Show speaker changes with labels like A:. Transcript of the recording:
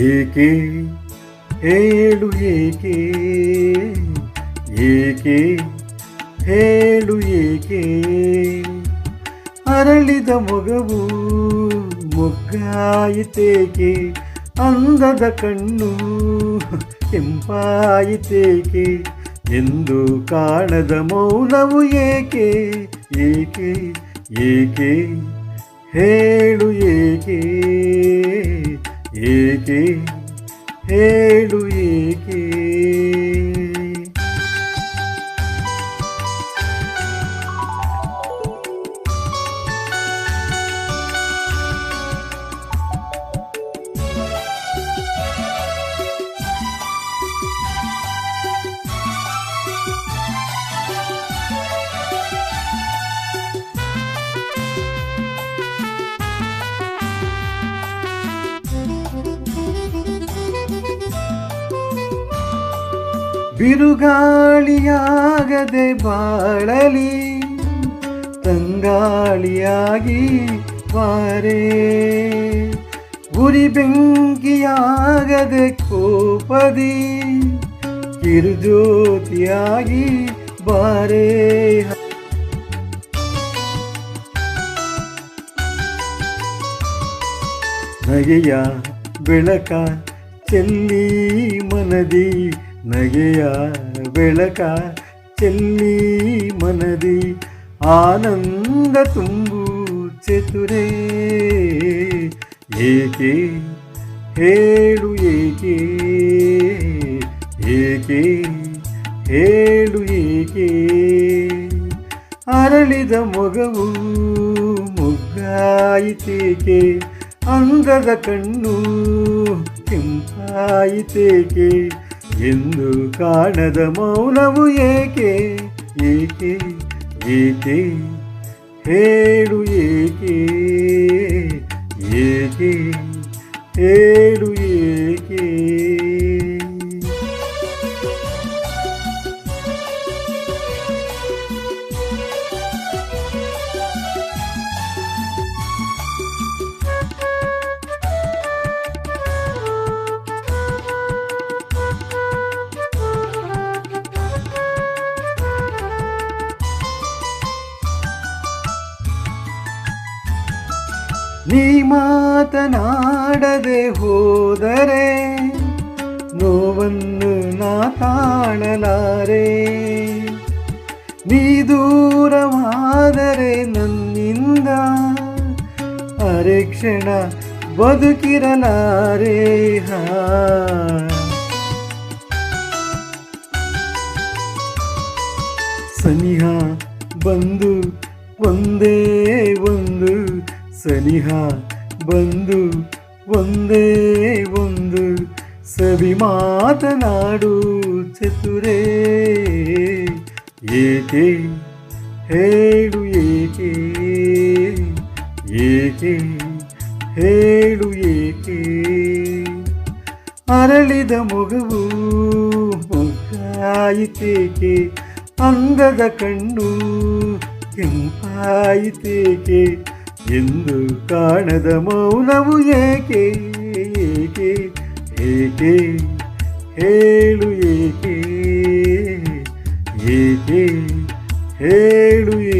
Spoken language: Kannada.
A: ಏಕೆ? ಹೇಳು ಏಕೆ? ಏಕೆ? ಹೇಳು ಏಕೆ? ಅರಳಿದ ಮೊಗವು ಮೊಗ್ಗಾಯಿತೇಕೆ? ಅಂದದ ಕಣ್ಣು ಕೆಂಪಾಯಿತೇಕೆ? ಎಂದು ಕಾಣದ ಮೌನವು ಏಕೆ? ಏಕೆ? ಏಕೆ? ಹೇಳು ಏಕೆ? ಏಕೆ? ಹೇಳು ಏಕೆ? ಬಿರುಗಾಳಿಯಾಗದೆ ಬಾಳಲಿ ತಂಗಾಳಿಯಾಗಿ ಬಾರೆ ಗುರಿ ಬೆಂಕಿಯಾಗದೆ ಕೋಪದಿ ಕಿರುಜ್ಯೋತಿಯಾಗಿ ಬಾರೆ. ನಗೆಯ ಬೆಳಕ ಚೆಲ್ಲಿ ಮನದಿ ನಗೆಯ ಬೆಳಕ ಚೆಲ್ಲಿ ಮನದಿ ಆನಂದ ತುಂಬು ಚತುರೇ. ಏಕೆ? ಹೇಳು ಏಕೆ? ಏಕೆ? ಹೇಳು ಏಕೆ? ಅರಳಿದ ಮೊಗವು ಮೊಗ್ಗಾಯಿತೇಕೆ? ಅಂಗದ ಕಣ್ಣು ಕೆಂಪಾಯಿತೇಕೆ? ಎಂದು ಕಾಣದ ಮೌನವು ಏಕೆ ಏಕೆ ಏಕೆ ಹೇಳು ಏಕೆ ಏಕೆ ಹೇಳು ನೀ ಮಾತನಾಡದೆ ಹೋದರೆ ನೋವನ್ನು ನಾ ತಾಳಲಾರೆ ನೀ ದೂರವಾದರೆ ನನ್ನಿಂದ ಅರೆಕ್ಷಣ ಬದುಕಿರಲಾರೆ. ಹಾ. ಸನಿಹ ಬಂದು ಒಂದು ಸನಿಹ ಬಂದು ಒಂದೇ ಒಂದು ಸವಿ ಮಾತನಾಡು ಚತುರೇ. ಏಕೆ? ಹೇಳು ಏಕೆ? ಏಕೆ? ಹೇಳು ಏಕೆ? ಅರಳಿದ ಮೊಗವು ಮೊಗ್ಗಾಯಿತೇಕೆ ಅಂಗದ ಕಣ್ಣು ಕೆಂಪಾಯಿತೇಕೆ? ಎಂದು ಕಾಣದ ಮೌನವು ಏಕೆ ಏಕೆ ಏಕೆ ಹೇಳು ಏಕೆ ಏಕೆ ಹೇಳು ಏಕೆ